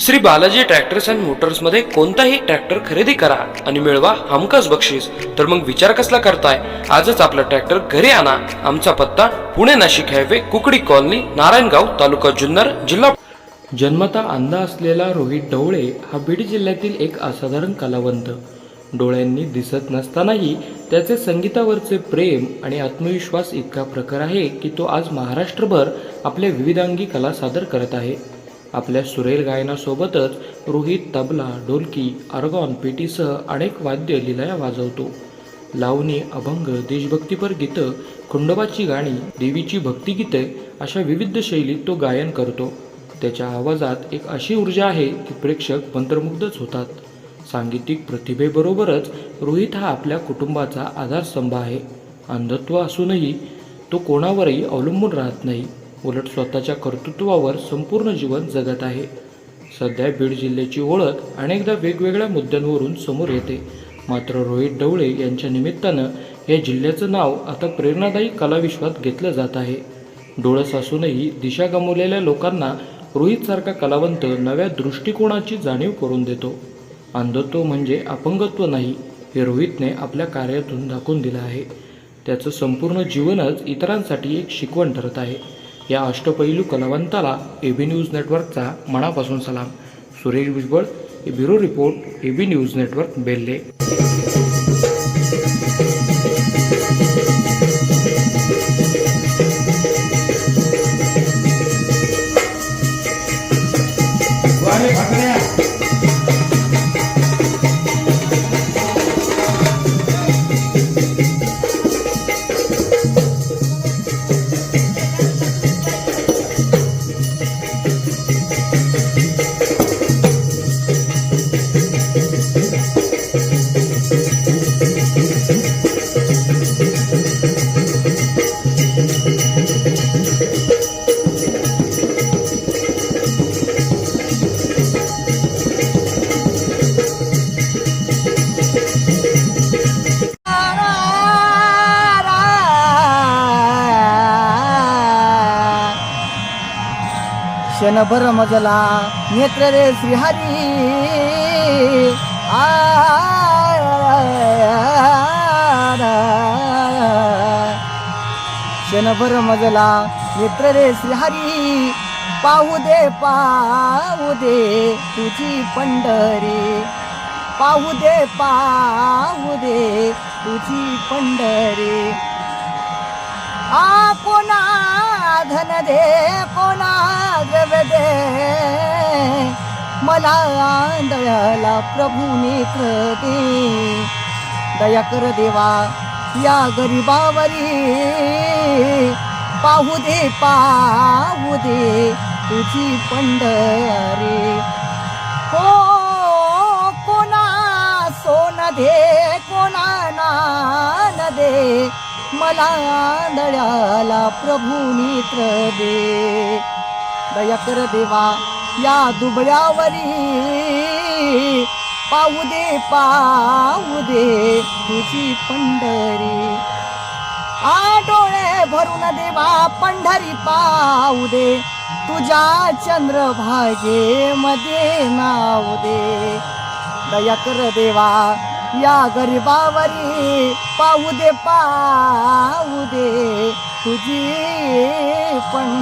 Shri Balaji tractors and मोटर्समध्ये कोणताही tractor खरेदी करा आणि मिळवा हमखास बक्षीस. तर मग विचार कसला करताय? आजच आपला ट्रॅक्टर घरी आणा. आमचा पत्ता पुणे नाशिक हायवे कुकडी कॉलनी नारायणगाव तालुका जुन्नर जिल्हा जन्मता अंधा असलेला रोहित ढवळे हा बीड जिल्ह्यातील एक असाधारण कलावंत. डोळ्यांनी दिसत नसतानाही त्याचे संगीतावरचे प्रेम आणि आत्मविश्वास इतका प्रखर आहे की तो आज महाराष्ट्रभर आपल्या विविधांगी कला सादर करत आहे. आपल्या सुरेल गायनासोबतच रोहित तबला ढोलकी अर्गॉन पेटीसह अनेक वाद्य लिलया वाजवतो. लावणी अभंग देशभक्तीपर गीतं खंडोबाची गाणी देवीची भक्तिगीते अशा विविध शैलीत तो गायन करतो. त्याच्या आवाजात एक अशी ऊर्जा आहे की प्रेक्षक मंत्रमुग्धच होतात. सांगीतिक प्रतिभेबरोबरच रोहित हा आपल्या कुटुंबाचा आधारस्तंभ आहे. अंधत्व असूनही तो कोणावरही अवलंबून राहत नाही. उलट स्वतःच्या कर्तृत्वावर संपूर्ण जीवन जगत आहे. सध्या बीड जिल्ह्याची ओळख अनेकदा वेगवेगळ्या मुद्द्यांवरून समोर येते. मात्र रोहित डवळे यांच्या निमित्तानं या जिल्ह्याचं नाव आता प्रेरणादायी कलाविश्वात घेतलं जात आहे. डोळस असूनही दिशा गमावलेल्या लोकांना रोहितसारखा कलावंत नव्या दृष्टिकोनाची जाणीव करून देतो. अंधत्व म्हणजे अपंगत्व नाही हे रोहितने आपल्या कार्यातून दाखवून दिलं आहे. त्याचं संपूर्ण जीवनच इतरांसाठी एक शिकवण ठरत आहे. या अष्टपैलू कलावंताला ए बी न्यूज नेटवर्कचा मनापासून सलाम. Suresh Bhujbal bureau report A B news network बेल्ले. क्षणभर मजला नेत्र रे श्रीहरी आ क्षणभर मजला नेत्र रे श्रीहरी पाहू दे पाहू दे तुझी पंढरी पाहू दे पाहू दे तुझी पंढरी आ कोणा धन दे कोणा द्रव दे. मला दयाला प्रभूनी कृती दे दया कर देवा या गरिबावरी. पाहू दे पाहू दे तुझी पंढरी. हो कोणा सोन दे कोणा ना दे. मला दयाला प्रभू मित्र दे. दया कर देवा या दुबळ्यावरी. पाहू दे पाऊ दे तुझी पंढरी. आ डोळे भरून देवा पंढरी पाहू दे. तुझ्या चंद्रभागे मध्ये नाव दे. दया कर देवा या गरीबावरी पाहू दे पाहू दे तुझी पण